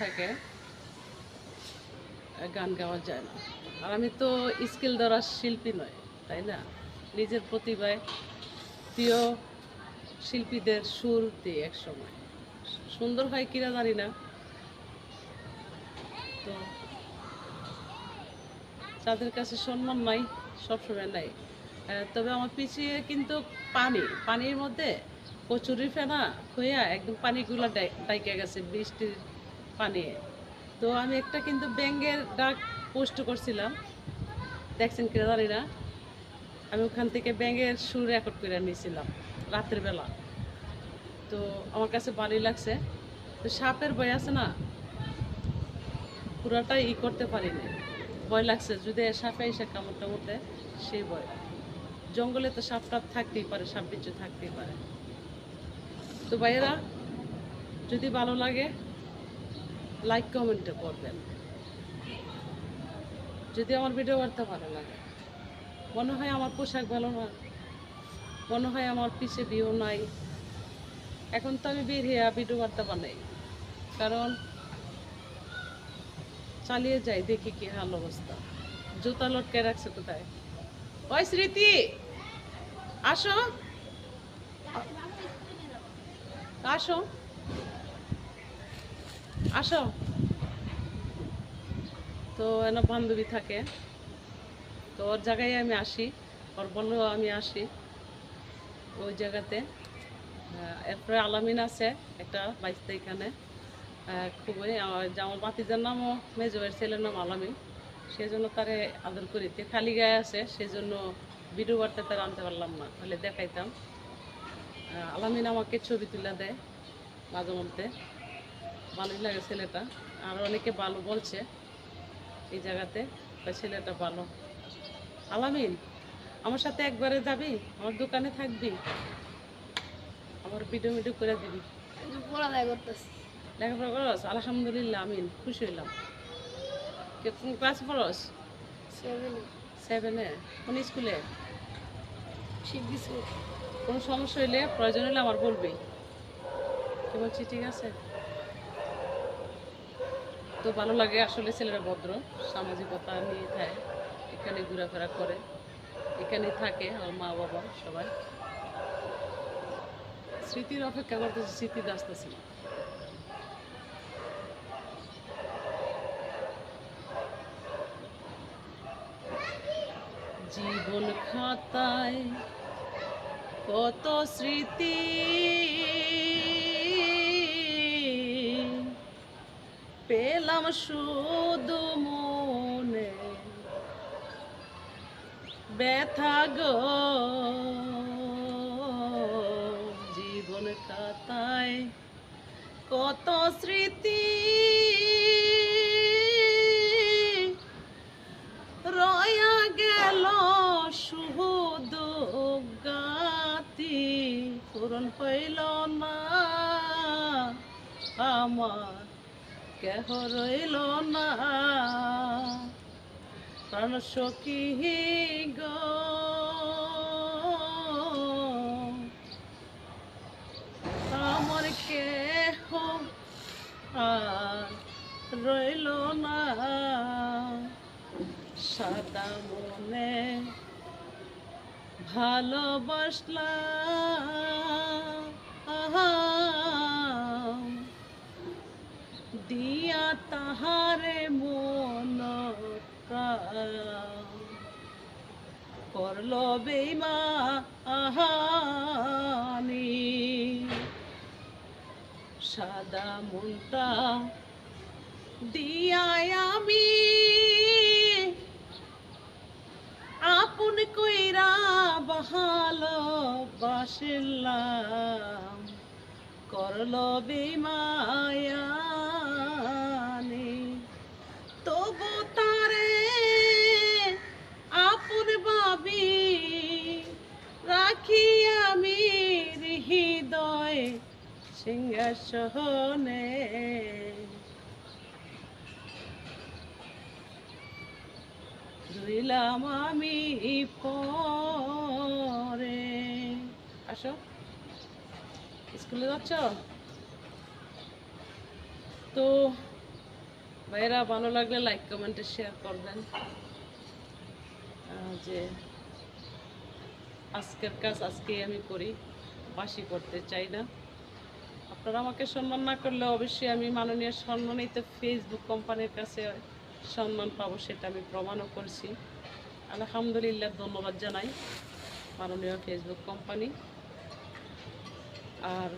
থাকে গান গাওয়া যায় না। আর আমি তো স্কিল দ্বারা শিল্পী নয়, তাই না? নিজের প্রতিভায় প্রিয় শিল্পীদের সুর দিই এক সময়। সুন্দর হয় কিনা জানি না। তো যাদের কাছে সম্মান নাই, সবসময় নাই। তবে আমার পিছিয়ে কিন্তু পানি। পানির মধ্যে কচুরি ফেনা খইয়া একদম পানিগুলো ডাইকে গেছে, বৃষ্টির পানি তো আমি একটা কিন্তু ব্যাঙ্গের ডাক পোস্ট করছিলাম। দেখছেন কিনা জানি না। আমি ওখান থেকে ব্যাঙ্গের সুর রেকর্ড করে নিয়েছিলাম রাতের বেলা। তো আমার কাছে ভালোই লাগছে। তো সাপের ভয় আছে না? পুরাটা ই করতে পারিনি। ভয় লাগছে যদি সাপে এসে কামড় টামড় দেয় সেই ভয়। জঙ্গলে তো সাপ টাপ থাকতেই পারে, সাপ বিচ্ছু থাকতেই পারে। তো ভাইয়েরা, যদি ভালো লাগে লাইক কমেন্টে করবেন। যদি আমার ভিডিও বার্তা ভালো লাগে। মনে হয় আমার পোশাক ভালো না। মনে হয় আমার পিছে বিও নাই। এখন তো আমি বের হইয়া ভিডিও বার্তা বানাই। কারণ চালিয়ে যাই, দেখি কি হাল অবস্থা। জুতা লটকে রাখছে কোথায়? ওই স্মৃতি! আসো। আসো। আসো। তো এনা বান্ধবী থাকে। তো ওর জায়গায় আমি আসি, ওর বলল আমি আসি ওই জায়গাতে। এরপরে আলামিন আছে একটা বাইশ এখানে। খুবই আমার বাতিজার নামও মেজবের ছেলের নাম আলামিন। সেই জন্য তারে আদর করি। তে খালি গায়ে আছে সেই জন্য ভিডিও বার্তা তার আনতে পারলাম না, তাহলে দেখাইতাম। আলামিন আমাকে ছবি তুলে দেয় মাঝে মধ্যে। ভালোই লাগে ছেলেটা। আর অনেকে ভালো বলছে এই জায়গাতে ছেলেটা ভালো। আলামিন আমার সাথে একবারে যাবি? আমার দোকানে থাকবি? আমার ভিডিও ভিডিও করে দিবি। পড়ালেখা করতেছি। লেখাপড়া করস? আলহামদুলিল্লাহ আমিন। খুশি হইলাম। কে কোন ক্লাস পড়স? সেভেনে কোন স্কুলে? কোনো সমস্যা হইলে প্রয়োজন হলে আমার বলবি। কি বলছি ঠিক আছে? তো ভালো লাগে আসলে ছেলেরা ভদ্র, সামাজিকতা নিয়ে থাকে, এখানে ঘোরাফেরা করে, এখানে থাকে আমার মা বাবা সবাই। স্মৃতির অপেক্ষা করতেছে স্মৃতি আসতেছে না জীবন খাতায় কত স্মৃতি? পেলাম শুধু মনে। ব্যথা গো। জীবন খাতায় কত স্মৃতি। রয়া গেল শুধু গাতি পূরণ হইল না। আমার কেহ রইল না। প্রাণ সখী গো। আমার কেহ রইল না। সাদা মনে ভালোবাসলাম। করল বেমা আহানি সাদা মনটা দিয়াই আমি। আপন কইরা ভালো বাসলাম। করল বেমায়ানি সিংহাসনে রইলাম আমি পরে। আসো। স্কুলে যাচ্ছ? তো ভাইরা ভালো লাগলে লাইক কমেন্টে শেয়ার করবেন। যে আজকের কাজ আজকেই আমি করি, বাসি করতে চাই না। আপনারা আমাকে সম্মান না করলে অবশ্যই আমি মাননীয় সম্মানিত ফেসবুক কোম্পানির কাছে সম্মান পাবো সেটা আমি প্রমাণও করছি। আলহামদুলিল্লাহ ধন্যবাদ জানাই মাননীয় ফেসবুক কোম্পানি। আর